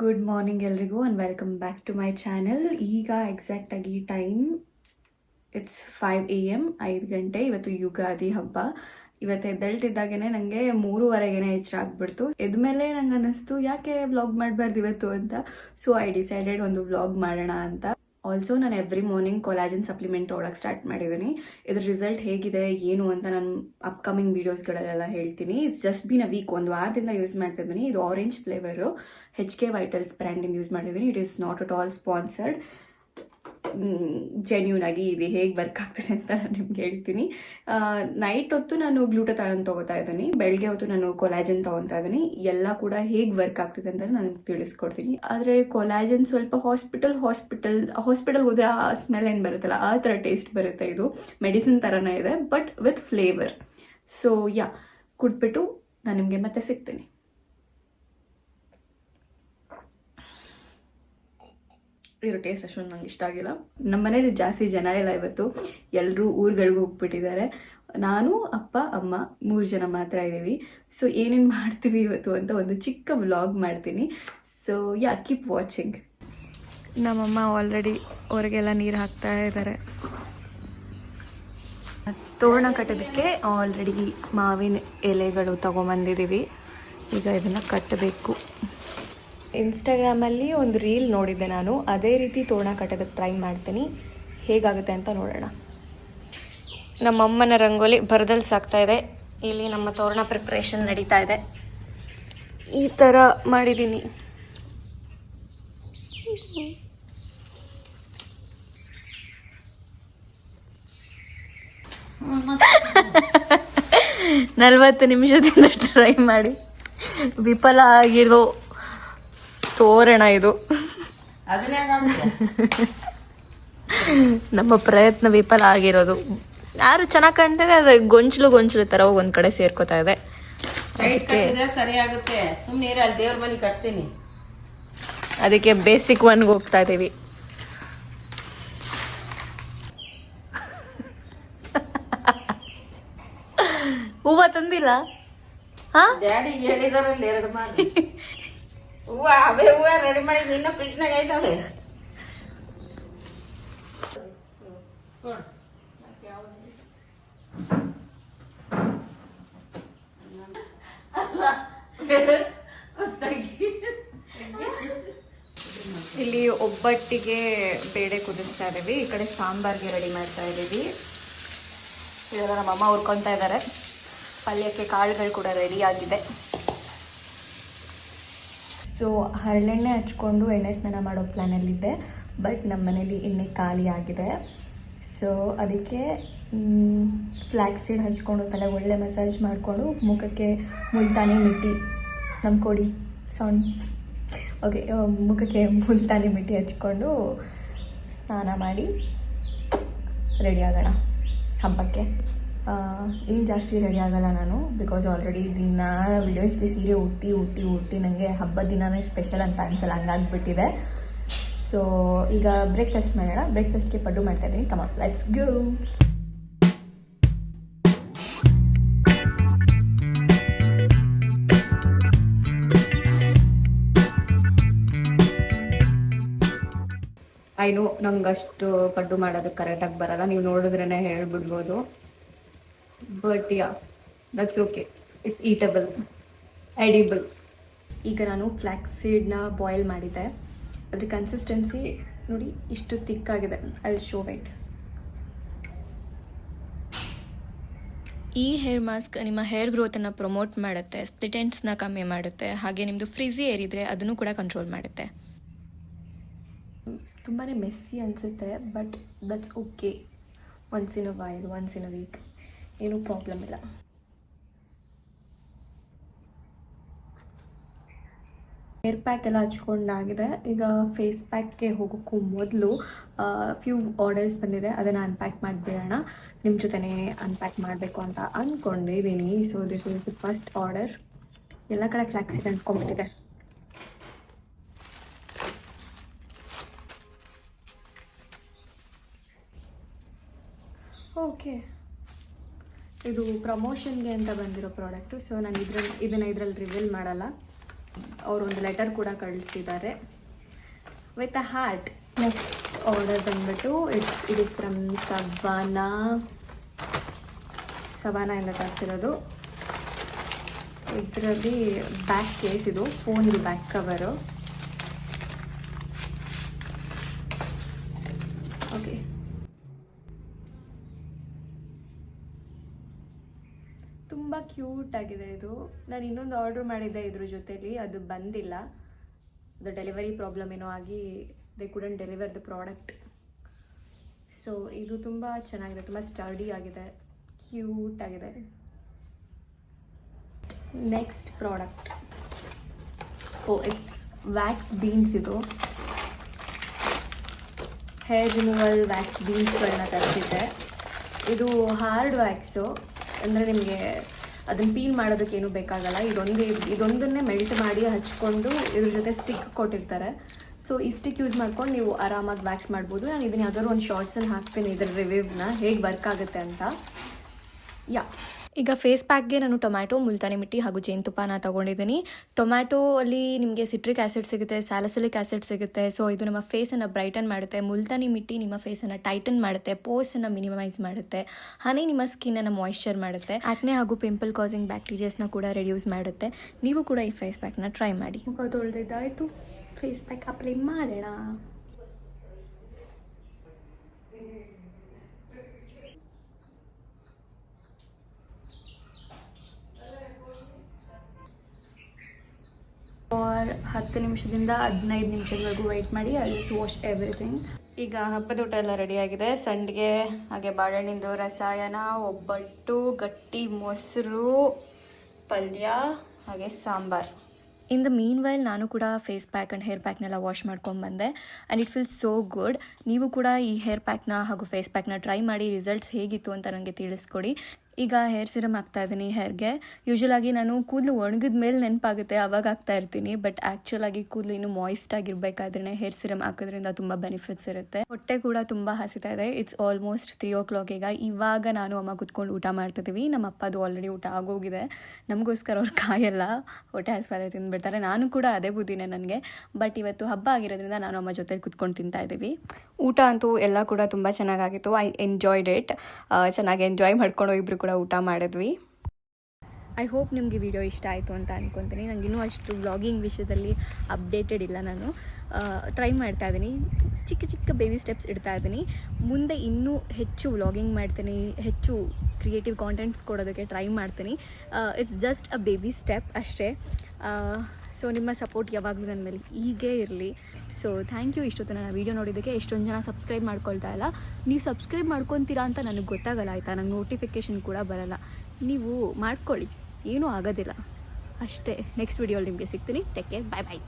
Good morning ಎಲ್ರಿಗೂ and welcome back to my channel ಈಗ ಎಕ್ಸಾಕ್ಟಾಗಿ time it's five A M ಐದು ಗಂಟೆ, ಇವತ್ತು ಯುಗಾದಿ ಹಬ್ಬ. ಇವತ್ತು ಎದ್ದೇಳ್ತಿದ್ದಾಗೇನೆ ನನಗೆ ಮೂರುವರೆಗೇನೆ ಎಚ್ಚರ ಆಗ್ಬಿಡ್ತು. ಎದ್ಮೇಲೆ ನಂಗೆ ಅನ್ನಿಸ್ತು ಯಾಕೆ ವ್ಲಾಗ್ ಮಾಡಬಾರ್ದು ಇವತ್ತು ಅಂತ? ಸೊ ಐ ಡಿಸೈಡೆಡ್ ಒಂದು ವ್ಲಾಗ್ ಮಾಡೋಣ ಅಂತ. ಆಲ್ಸೋ ನಾನು ಎವ್ರಿ ಮಾರ್ನಿಂಗ್ ಕೊಲಾಜಿನ್ ಸಪ್ಲಿಮೆಂಟ್ ತೊಗೊಳಕ್ಕೆ ಸ್ಟಾರ್ಟ್ ಮಾಡಿದ್ದೀನಿ ಇದ್ರ ರಿಸಲ್ಟ್ ಹೇಗಿದೆ, ಏನು ಅಂತ ನಾನು ಅಪ್ಕಮಿಂಗ್ ವೀಡಿಯೋಸ್ಗಳಲ್ಲೆಲ್ಲ ಹೇಳ್ತೀನಿ. It's just been a week ಒಂದು ವಾರದಿಂದ ಯೂಸ್ ಮಾಡ್ತಿದ್ದೀನಿ ಇದು orange flavour H K vitals ಬ್ರ್ಯಾಂಡಿಂದ use ಮಾಡ್ತಿದ್ದೀನಿ it is not at all sponsored genuine ಆಗಿ ಇದು ಹೇಗೆ ವರ್ಕ್ ಆಗ್ತಿದೆ ಅಂತ ನಾನು ನಿಮ್ಗೆ ಹೇಳ್ತೀನಿ. ನೈಟ್ ಹೊತ್ತು ನಾನು ಗ್ಲೂಟತಾಳನ್ ತೊಗೋತಾ ಇದ್ದೀನಿ. ಬೆಳಗ್ಗೆ ಹೊತ್ತು ನಾನು ಕೊಲಾಜನ್ ತೊಗೊತಾ ಇದ್ದೀನಿ. ಎಲ್ಲ ಕೂಡ ಹೇಗೆ ವರ್ಕ್ ಆಗ್ತಿದೆ ಅಂತ ನಾನು ತಿಳಿಸ್ಕೊಡ್ತೀನಿ. ಆದರೆ ಕೊಲಾಜನ್ ಸ್ವಲ್ಪ ಹಾಸ್ಪಿಟಲ್ ಹಾಸ್ಪಿಟಲ್ ಹಾಸ್ಪಿಟಲ್ಗೆ ಹೋದರೆ ಆ ಸ್ಮೆಲ್ ಏನು ಬರುತ್ತಲ್ಲ, ಆ ಥರ ಟೇಸ್ಟ್ ಬರುತ್ತೆ ಇದು. ಮೆಡಿಸಿನ್ ಥರನೇ ಇದೆ but with flavour so yeah ಕುಡ್ಬಿಟ್ಟು ನಾನು ನಿಮಗೆ ಮತ್ತೆ ಸಿಗ್ತೀನಿ. ಇರೋ ಟೇಸ್ಟ್ ಅಷ್ಟೊಂದು ನಂಗೆ ಇಷ್ಟ ಆಗಿಲ್ಲ. ನಮ್ಮ ಮನೇಲಿ ಜಾಸ್ತಿ ಜನ ಇಲ್ಲ ಇವತ್ತು. ಎಲ್ಲರೂ ಊರುಗಳಿಗೂ ಹೋಗ್ಬಿಟ್ಟಿದ್ದಾರೆ. ನಾನು, ಅಪ್ಪ, ಅಮ್ಮ ಮೂರು ಜನ ಮಾತ್ರ ಇದ್ದೀವಿ ಸೊ ಏನೇನು ಮಾಡ್ತೀವಿ ಇವತ್ತು ಅಂತ ಒಂದು ಚಿಕ್ಕ ವ್ಲಾಗ್ ಮಾಡ್ತೀನಿ. ಸೊ ಯಾ ಕೀಪ್ ವಾಚಿಂಗ್ ನಮ್ಮಮ್ಮ ಆಲ್ರೆಡಿ ಹೊರಗೆಲ್ಲ ನೀರು ಹಾಕ್ತಾ ಇದ್ದಾರೆ. ತೋರಣ ಕಟ್ಟೋದಕ್ಕೆ ಆಲ್ರೆಡಿ ಮಾವಿನ ಎಲೆಗಳು ತಗೊಂಬಂದಿದ್ದೀವಿ. ಈಗ ಇದನ್ನು ಕಟ್ಟಬೇಕು. ಇನ್ಸ್ಟಾಗ್ರಾಮಲ್ಲಿ ಒಂದು ರೀಲ್ ನೋಡಿದ್ದೆ ನಾನು. ಅದೇ ರೀತಿ ತೋರಣ ಕಟ್ಟೋದಕ್ಕೆ ಟ್ರೈ ಮಾಡ್ತೀನಿ. ಹೇಗಾಗುತ್ತೆ ಅಂತ ನೋಡೋಣ. ನಮ್ಮಮ್ಮನ ರಂಗೋಲಿ ಬರದಲ್ಲಿ ಸಾಕ್ತಾ ಇದೆ. ಇಲ್ಲಿ ನಮ್ಮ ತೋರಣ ಪ್ರಿಪ್ರೇಷನ್ ನಡೀತಾ ಇದೆ. ಈ ಥರ ಮಾಡಿದ್ದೀನಿ. ನಲ್ವತ್ತು ನಿಮಿಷದಿಂದ ಟ್ರೈ ಮಾಡಿ. ವಿಫಲ ಆಗಿರೋ ತೋರಣ ಇದು. ನಮ್ಮ ಪ್ರಯತ್ನ ವಿಫಲ ಆಗಿರೋದು. ಯಾರು ಚೆನ್ನಾಗಿ ಕಾಣ್ತದೆ ಅದು ಗೊಂಚಲು ಗೊಂಚಲು ತರ ಹೋಗಿ ಒಂದ್ ಕಡೆ ಸೇರ್ಕೋತಾ ಇದೆ. ಅದಕ್ಕೆ ಸುಮ್ಮನೆ ಅಲ್ಲಿ ದೇವ್ರ ಮನೆ ಕಟ್ತೀನಿ. ಅದಕ್ಕೆ ಬೇಸಿಕ್ ಒನ್ಗೆ ಹೋಗ್ತಾ ಇದೀವಿ. ಹೂವ ತಂದಿಲ್ಲ? ಹಾ? ಡ್ಯಾಡಿ ಹೇಳಿದಾರಲ್ಲಿ ಎರಡು ಮಾಡಿ ಹೂವ, ಅವೇ ಹೂವ ರೆಡಿ ಮಾಡಿದ್ ಇನ್ನ ಫ್ರಿಜ್ನಾಗ ಇಲ್ಲಿ ಒಬ್ಬಟ್ಟಿಗೆ ಬೇಳೆ ಕುದಿಸ್ತಾ ಇದೀವಿ ಈ ಕಡೆ ಸಾಂಬಾರ್ಗೆ ರೆಡಿ ಮಾಡ್ತಾ ಇದೀವಿ ಇವಾಗ ನಮ್ಮಮ್ಮ ಹುರ್ಕೊತಾ ಇದ್ದಾರೆ. ಪಲ್ಯಕ್ಕೆ ಕಾಳುಗಳು ಕೂಡ ರೆಡಿ ಆಗಿದೆ. ಸೊ ಹರಳೆಣ್ಣೆ ಹಚ್ಕೊಂಡು ಎಣ್ಣೆ ಸ್ನಾನ ಮಾಡೋ ಪ್ಲ್ಯಾನಲ್ಲಿದ್ದೆ ಬಟ್ ನಮ್ಮ ಮನೇಲಿ ಎಣ್ಣೆ ಖಾಲಿ ಆಗಿದೆ. ಸೊ ಅದಕ್ಕೆ ಫ್ಲ್ಯಾಕ್ಸ್ ಸೀಡ್ ಹಚ್ಕೊಂಡು ತಲೆ ಒಳ್ಳೆ ಮಸಾಜ್ ಮಾಡಿಕೊಂಡು ಮುಖಕ್ಕೆ ಮುಲ್ತಾನಿ ಮಿಟ್ಟಿ ನಮ್ಮ ಕೊಡಿ ಸೌಂಡ್ ಓಕೆ ಮುಖಕ್ಕೆ ಮುಲ್ತಾನಿ ಮಿಟ್ಟಿ ಹಚ್ಕೊಂಡು ಸ್ನಾನ ಮಾಡಿ ರೆಡಿ ಆಗೋಣ ಹಬ್ಬಕ್ಕೆ. ಏನು ಜಾಸ್ತಿ ರೆಡಿ ಆಗಲ್ಲ ನಾನು ಬಿಕಾಸ್ ಆಲ್ರೆಡಿ ದಿನ ವಿಡಿಯೋಸ್ಗೆ ಸೀರೆ ಉಟ್ಟಿ ಉಟ್ಟಿ ಉಟ್ಟಿ ನನಗೆ ಹಬ್ಬದ ದಿನನೇ ಸ್ಪೆಷಲ್ ಅಂತ ಅನ್ಸಲ್ಲ, ಹಂಗಾಗ್ಬಿಟ್ಟಿದೆ. ಸೊ ಈಗ ಬ್ರೇಕ್ಫಾಸ್ಟ್ ಮಾಡೋಣ. ಬ್ರೇಕ್ಫಾಸ್ಟ್ಗೆ ಪಡ್ಡು ಮಾಡ್ತಾ ಇದ್ದೀನಿ. ಕಮಾನ್ ಲೆಟ್ಸ್ ಗೋ ಐನು ನಂಗೆ ಅಷ್ಟು ಪಡ್ಡು ಮಾಡೋದಕ್ಕೆ ಕರೆಕ್ಟಾಗಿ ಬರಲ್ಲ. ನೀವು ನೋಡಿದ್ರೇ ಹೇಳ್ಬಿಡ್ಬೋದು. But yeah that's okay it's eatable edible ಈಗ ನಾನು ಫ್ಲ್ಯಾಕ್ಸ್ ಸೀಡ್ನ ಬಾಯ್ಲ್ ಮಾಡಿದ್ದೆ. ಅದ್ರ ಕನ್ಸಿಸ್ಟೆನ್ಸಿ ನೋಡಿ ಇಷ್ಟು ತಿಕ್ಕಾಗಿದೆ ಅಲ್ಲಿ ಶೋ ವೆಟ್ ಈ ಹೇರ್ ಮಾಸ್ಕ್ ನಿಮ್ಮ ಹೇರ್ ಗ್ರೋತನ್ನು ಪ್ರಮೋಟ್ ಮಾಡುತ್ತೆ ಸ್ಪ್ಲಿಟೆಂಟ್ಸ್ನ ಕಮ್ಮಿ ಮಾಡುತ್ತೆ ಹಾಗೆ ನಿಮ್ಮದು ಫ್ರಿಜಿ ಏರ್ ಇದ್ದರೆ ಅದನ್ನು ಕೂಡ ಕಂಟ್ರೋಲ್ ಮಾಡುತ್ತೆ. ತುಂಬಾ ಮೆಸ್ಸಿ ಅನಿಸುತ್ತೆ but that's okay once in a while once in a week ಏನೂ ಪ್ರಾಬ್ಲಮ್ ಇಲ್ಲ. ಹೇರ್ ಪ್ಯಾಕ್ ಎಲ್ಲ ಹಚ್ಕೊಂಡಾಗಿದೆ. ಈಗ ಫೇಸ್ ಪ್ಯಾಕ್ಗೆ ಹೋಗೋಕ್ಕೂ ಮೊದಲು ಫ್ಯೂ ಆರ್ಡರ್ಸ್ ಬಂದಿದೆ. ಅದನ್ನು ಅನ್ಪ್ಯಾಕ್ ಮಾಡಿಬಿಡೋಣ. ನಿಮ್ಮ ಜೊತೆನೇ ಅನ್ಪ್ಯಾಕ್ ಮಾಡಬೇಕು ಅಂತ ಅಂದ್ಕೊಂಡಿದ್ದೀನಿ so this is the first order ಎಲ್ಲ ಕಡೆ ಫ್ಲಾಕ್ಸಿಡ್ ಅಂದ್ಕೊಂಡ್ಬಿಟ್ಟಿದೆ ಓಕೆ ಇದು ಪ್ರಮೋಷನ್ಗೆ ಅಂತ ಬಂದಿರೋ ಪ್ರಾಡಕ್ಟು. ಸೊ ನಾನು ಇದ್ರಲ್ಲಿ, ಇದನ್ನು ಇದರಲ್ಲಿ ರಿವೀಲ್ ಮಾಡಲ್ಲ. ಅವರೊಂದು ಲೆಟರ್ ಕೂಡ ಕಳಿಸಿದ್ದಾರೆ. With a heart next order ಬಂದ್ಬಿಟ್ಟು it's it is from Savana ಇಂದ ತರಿಸಿರೋದು. ಇದರಲ್ಲಿ ಬ್ಯಾಕ್ ಕೇಸ್ ಇದು. ಫೋನ್ದು ಬ್ಯಾಕ್ ಕವರು ಓಕೆ ತುಂಬ ಕ್ಯೂಟ್ ಆಗಿದೆ ಇದು. ನಾನು ಇನ್ನೊಂದು ಆರ್ಡ್ರ್ ಮಾಡಿದ್ದೆ ಇದ್ರ ಜೊತೆಲಿ, ಅದು ಬಂದಿಲ್ಲ. ದ ಡೆಲಿವರಿ ಪ್ರಾಬ್ಲಮ್ ಏನೋ ಆಗಿ they couldn't deliver the product so ಇದು ತುಂಬ ಚೆನ್ನಾಗಿದೆ, ತುಂಬ ಸ್ಟಡಿ ಆಗಿದೆ ಕ್ಯೂಟ್ ಆಗಿದೆ. Next product oh it's wax beans ಇದು. ಹೇರ್ ರಿಮೂವಲ್ ವ್ಯಾಕ್ಸ್ ಬೀನ್ಸ್ಗಳನ್ನ ತರಿಸಿದ್ದೆ. ಇದು ಹಾರ್ಡ್ ವ್ಯಾಕ್ಸು ಅಂದರೆ ನಿಮಗೆ ಅದನ್ನು ಪೀಲ್ ಮಾಡೋದಕ್ಕೇನು ಬೇಕಾಗಲ್ಲ. ಇದೊಂದು, ಇದೊಂದನ್ನೇ ಮೆಲ್ಟ್ ಮಾಡಿ ಹಚ್ಕೊಂಡು ಇದ್ರ ಜೊತೆ ಸ್ಟಿಕ್ ಕೊಟ್ಟಿರ್ತಾರೆ. ಸೊ ಈ ಸ್ಟಿಕ್ ಯೂಸ್ ಮಾಡ್ಕೊಂಡು ನೀವು ಆರಾಮಾಗಿ ವ್ಯಾಕ್ಸ್ ಮಾಡ್ಬೋದು. ನಾನು ಇದನ್ನ ಯಾವ್ದಾದ್ರು ಒಂದು ಶಾರ್ಟ್ಸಲ್ಲಿ ಹಾಕ್ತೀನಿ ಇದರ ರಿವ್ಯೂವ್ನ ಹೇಗೆ ವರ್ಕ್ ಆಗುತ್ತೆ ಅಂತ. ಯಾ ಈಗ ಫೇಸ್ ಪ್ಯಾಕ್ಗೆ ನಾನು ಟೊಮ್ಯಾಟೊ, ಮುಲ್ತಾನಿ ಮಿಟ್ಟಿ ಹಾಗೂ ಜೇನುತುಪ್ಪನ ತೊಗೊಂಡಿದ್ದೀನಿ. ಟೊಮ್ಯಾಟೊ ಅಲ್ಲಿ ನಿಮಗೆ ಸಿಟ್ರಿಕ್ ಆ್ಯಸಿಡ್ ಸಿಗುತ್ತೆ ಸ್ಯಾಲಸಿಲಿಕ್ ಆ್ಯಸಿಡ್ ಸಿಗುತ್ತೆ. ಸೊ ಇದು ನಮ್ಮ ಫೇಸನ್ನು ಬ್ರೈಟನ್ ಮಾಡುತ್ತೆ. ಮುಲ್ತಾನಿ ಮಿಟ್ಟಿ ನಿಮ್ಮ ಫೇಸನ್ನು ಟೈಟನ್ ಮಾಡುತ್ತೆ ಪೋರ್ಸನ್ನು ಮಿನಿಮೈಸ್ ಮಾಡುತ್ತೆ. ಹನಿ ನಿಮ್ಮ ಸ್ಕಿನ್ನನ್ನು ಮಾಯಿಶ್ಚರ್ ಮಾಡುತ್ತೆ. ಆಕ್ನೆ ಹಾಗೂ ಪಿಂಪಲ್ ಕಾಸಿಂಗ್ ಬ್ಯಾಕ್ಟೀರಿಯಾಸ್ನ ಕೂಡ ರೆಡ್ಯೂಸ್ ಮಾಡುತ್ತೆ. ನೀವು ಕೂಡ ಈ ಫೇಸ್ ಪ್ಯಾಕ್ನ ಟ್ರೈ ಮಾಡಿ. ತೊಳೆದಿದ್ದಾಯಿತು. ಫೇಸ್ ಪ್ಯಾಕ್ ಅಪ್ಲೈ ಮಾಡೋಣ. ಫಾರ್ ಹತ್ತು ನಿಮಿಷದಿಂದ ಹದಿನೈದು ನಿಮಿಷದವರೆಗೂ ವೆಯ್ಟ್ ಮಾಡಿ ಐ ಜಸ್ಟ್ ವಾಶ್ ಎವ್ರಿಥಿಂಗ್ ಈಗ ಹಬ್ಬದ ಊಟ ಎಲ್ಲ ರೆಡಿಯಾಗಿದೆ ಸಂಡಿಗೆ ಹಾಗೆ ಬಾಳೆಹಣ್ಣಿಂದು ರಸಾಯನ ಒಬ್ಬಟ್ಟು ಗಟ್ಟಿ ಮೊಸರು ಪಲ್ಯ ಹಾಗೆ sambar. In the mean while ನಾನು ಕೂಡ ಫೇಸ್ ಪ್ಯಾಕ್ ಆ್ಯಂಡ್ ಹೇರ್ ಪ್ಯಾಕ್ನೆಲ್ಲ ವಾಶ್ ಮಾಡ್ಕೊಂಡು ಬಂದೆ. And it feels so good ನೀವು ಕೂಡ ಈ ಹೇರ್ ಪ್ಯಾಕ್ನ ಹಾಗೂ ಫೇಸ್ ಪ್ಯಾಕ್ನ ಟ್ರೈ ಮಾಡಿ ರಿಸಲ್ಟ್ಸ್ ಹೇಗಿತ್ತು ಅಂತ ನನಗೆ ತಿಳಿಸ್ಕೊಡಿ. ಈಗ ಹೇರ್ ಸಿರಮ್ ಹಾಕ್ತಾ ಇದ್ದೀನಿ ಹೇರ್ಗೆ. ಯೂಶಲ್ ಆಗಿ ನಾನು ಕೂದಲು ಒಣಗಿದ ಮೇಲೆ ನೆನಪಾಗುತ್ತೆ, ಅವಾಗ ಹಾಕ್ತಾ ಇರ್ತೀನಿ. ಬಟ್ ಆ್ಯಕ್ಚುಲ್ ಆಗಿ ಕೂದಲು ಇನ್ನು ಮಾಯಿಸ್ಟ್ ಆಗಿರ್ಬೇಕಾದ್ರೆ ಹೇರ್ ಸಿರಮ್ ಹಾಕೋದ್ರಿಂದ ತುಂಬ ಬೆನಿಫಿಟ್ಸ್ ಇರುತ್ತೆ. ಹೊಟ್ಟೆ ಕೂಡ ತುಂಬ ಹಸಿತಾ ಇದೆ. It's almost three o'clock ಈಗ. ಇವಾಗ ನಾನು ಅಮ್ಮ ಕುತ್ಕೊಂಡು ಊಟ ಮಾಡ್ತಿದ್ದೀವಿ ನಮ್ಮ ಅಪ್ಪದು ಆಲ್ರೆಡಿ ಊಟ ಆಗೋಗಿದೆ. ನಮಗೋಸ್ಕರ ಅವ್ರು ಕಾಯಲ್ಲ. ಹೊಟ್ಟೆ ಹಸಿವಾದ್ರೆ ತಿಂದ್ಬಿಡ್ತಾರೆ. ನಾನು ಕೂಡ ಅದೇ ಬುದ್ಧಿನೇ ನನಗೆ. ಬಟ್ ಇವತ್ತು ಹಬ್ಬ ಆಗಿರೋದ್ರಿಂದ ನಾನು ಅಮ್ಮ ಜೊತೆ ಕುತ್ಕೊಂಡು ತಿಂತಾ ಇದ್ದೀವಿ. ಊಟ ಅಂತೂ ಎಲ್ಲ ಕೂಡ ತುಂಬ ಚೆನ್ನಾಗಾಗಿತ್ತು. ಐ ಎಂಜಾಯ್ಡ್ ಇಟ್ ಚೆನ್ನಾಗಿ ಎಂಜಾಯ್ ಮಾಡ್ಕೊಂಡು ಇಬ್ಬರು ಊಟ ಮಾಡಿದ್ವಿ. ಐ ಹೋಪ್ ನಿಮಗೆ ವಿಡಿಯೋ ಇಷ್ಟ ಆಯಿತು ಅಂತ ಅಂದ್ಕೊತೀನಿ ಇನ್ನೂ ಅಷ್ಟು ವ್ಲಾಗಿಂಗ್ ವಿಷಯದಲ್ಲಿ ಅಪ್ಡೇಟೆಡ್ ಇಲ್ಲ ನಾನು. ಟ್ರೈ ಮಾಡ್ತಾ ಇದ್ದೀನಿ. ಚಿಕ್ಕ ಚಿಕ್ಕ ಬೇಬಿ ಸ್ಟೆಪ್ಸ್ ಇಡ್ತಾ ಇದ್ದೀನಿ. ಮುಂದೆ ಇನ್ನೂ ಹೆಚ್ಚು ವ್ಲಾಗಿಂಗ್ ಮಾಡ್ತೀನಿ. ಹೆಚ್ಚು ಕ್ರಿಯೇಟಿವ್ ಕಾಂಟೆಂಟ್ಸ್ ಕೊಡೋದಕ್ಕೆ ಟ್ರೈ ಮಾಡ್ತೀನಿ. It's just a baby step ಅಷ್ಟೇ. ಸೊ ನಿಮ್ಮ ಸಪೋರ್ಟ್ ಯಾವಾಗಲೂ ನನ್ನ ಮೇಲೆ ಹೀಗೆ ಇರಲಿ. ಸೊ ಥ್ಯಾಂಕ್ ಯು ಇಷ್ಟೊತ್ತು ನನ್ನ ವೀಡಿಯೋ ನೋಡಿದ್ದಕ್ಕೆ. ಎಷ್ಟೊಂದು ಜನ ಸಬ್ಸ್ಕ್ರೈಬ್ ಮಾಡ್ಕೊಳ್ತಾ ಇಲ್ಲ. ನೀವು ಸಬ್ಸ್ಕ್ರೈಬ್ ಮಾಡ್ಕೊತೀರಾ ಅಂತ ನನಗೆ ಗೊತ್ತಾಗಲ್ಲ ಆಯಿತಾ? ನಂಗೆ ನೋಟಿಫಿಕೇಷನ್ ಕೂಡ ಬರಲ್ಲ. ನೀವು ಮಾಡ್ಕೊಳ್ಳಿ. ಏನೂ ಆಗೋದಿಲ್ಲ. ಅಷ್ಟೇ. ನೆಕ್ಸ್ಟ್ ವೀಡಿಯೋಲಿ ನಿಮಗೆ ಸಿಗ್ತೀನಿ. ಟೇಕ್ ಕೇರ್ ಬಾಯ್ ಬಾಯ್